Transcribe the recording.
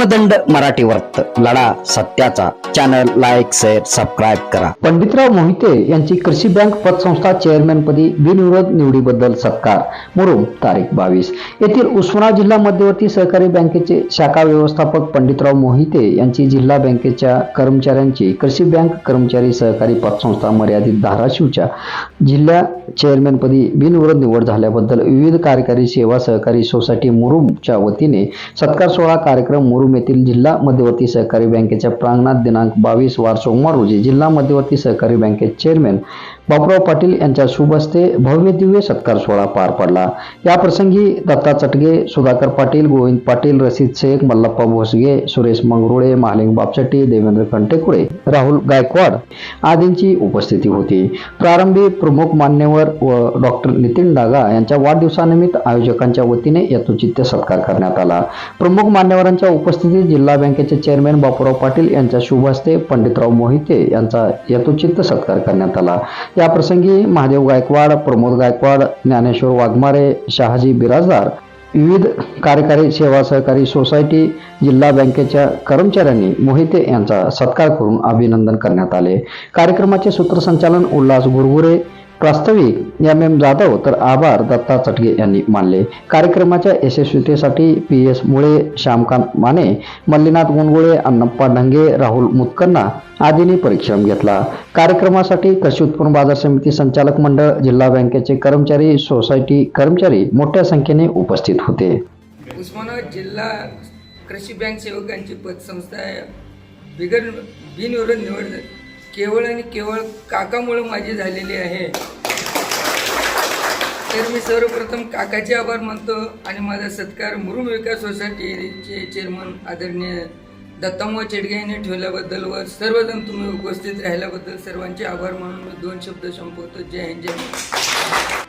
कर्मदंड मराठी वर्त लढा सत्याचा. चॅनल लाईक शेअर सबस्क्राईब करा. पंडितराव मोहिते यांची कृषी बँक पतसंस्था चेअरमॅन पदी बिनविरोध निवडीबद्दल सत्कार. मुरुम तारीख बावीस. येथील उस्मानाबाद जिल्हा मध्यवर्ती सहकारी बँकेचे शाखा व्यवस्थापक पंडितराव मोहिते यांची जिल्हा बँकेच्या कर्मचाऱ्यांची कृषी बँक कर्मचारी सहकारी पतसंस्था मर्यादित धाराशिवच्या जिल्हा चेअरमॅनपदी बिनविरोध निवड झाल्याबद्दल विविध कार्यकारी सेवा सहकारी सोसायटी मुरुमच्या वतीने सत्कार सोहळा कार्यक्रम मुरुम येथील जिल्हा मध्यवर्ती सहकारी बँकेच्या प्रांगणात दिनांक बावीस वार सोमवार रोजी जिल्हा मध्यवर्ती सहकारी बँकेचे चेअरमॅन बापराव पाटील यांच्या शुभ हस्ते भव्य दिव्य सत्कार सोहळा पार पडला. याप्रसंगी दत्ता चटगे सुधाकर पाटील गोविंद पाटील रसिद शेख मल्लप्पा भोसगे सुरेश मंगरुळे महालिंग बापचट्टी देवेंद्र कंटेकुळे राहुल गायकवाड आदींची उपस्थिती होती. प्रारंभी प्रमुख मान्यवर व डॉक्टर नितीन डागा यांच्या वाढदिवसानिमित्त आयोजकांच्या वतीने यथोचित्य सत्कार करण्यात आला. प्रमुख मान्यवरांच्या उपस्थितीत जिल्हा बँकेचे चेअरमॅन बापूराव पाटील यांच्या शुभ हस्ते पंडितराव मोहिते यांचा यथोचित्त सत्कार करण्यात आला. त्याप्रसंगी महादेव गायकवाड प्रमोद गायकवाड ज्ञानेश्वर वाघमारे शहाजी बिराजदार विविध कार्यकारी सेवा सहकारी सोसायटी जिल्हा बँकेच्या कर्मचाऱ्यांनी मोहिते यांचा सत्कार करून अभिनंदन करण्यात आले. कार्यक्रमाचे सूत्रसंचालन उल्हास गुरगुरे प्रास्ताविक एम एम जाधव तर आभार दत्ता चटगे यांनी मानले. कार्यक्रमाच्या यशस्वीतेसाठी पी एस मुळे श्यामकांत माने मल्लीनाथ गुणगुळे अन्नप्पा ढंगे राहुल मुतकन्ना आदींनी परिश्रम घेतला. कार्यक्रमासाठी कृषी उत्पन्न बाजार समिती संचालक मंडळ जिल्हा बँकेचे कर्मचारी सोसायटी कर्मचारी मोठ्या संख्येने उपस्थित होते. उस्मानाबाद जिल्हा कृषी बँक सेवकांची पतसंस्था बिगर बिनविरोध निवड केवळ आणि केवळ काकामुळं माझी झालेली आहे. तर मी सर्वप्रथम काकाचे आभार मानतो आणि माझा सत्कार मुरुम विकास सोसायटीचे चेअरमन आदरणीय दत्तामोह चेडगे यांनी ठेवल्याबद्दल व सर्वजण तुम्ही उपस्थित राहिल्याबद्दल सर्वांचे आभार मानून मी दोन शब्द संपवतो. जय हिंद जय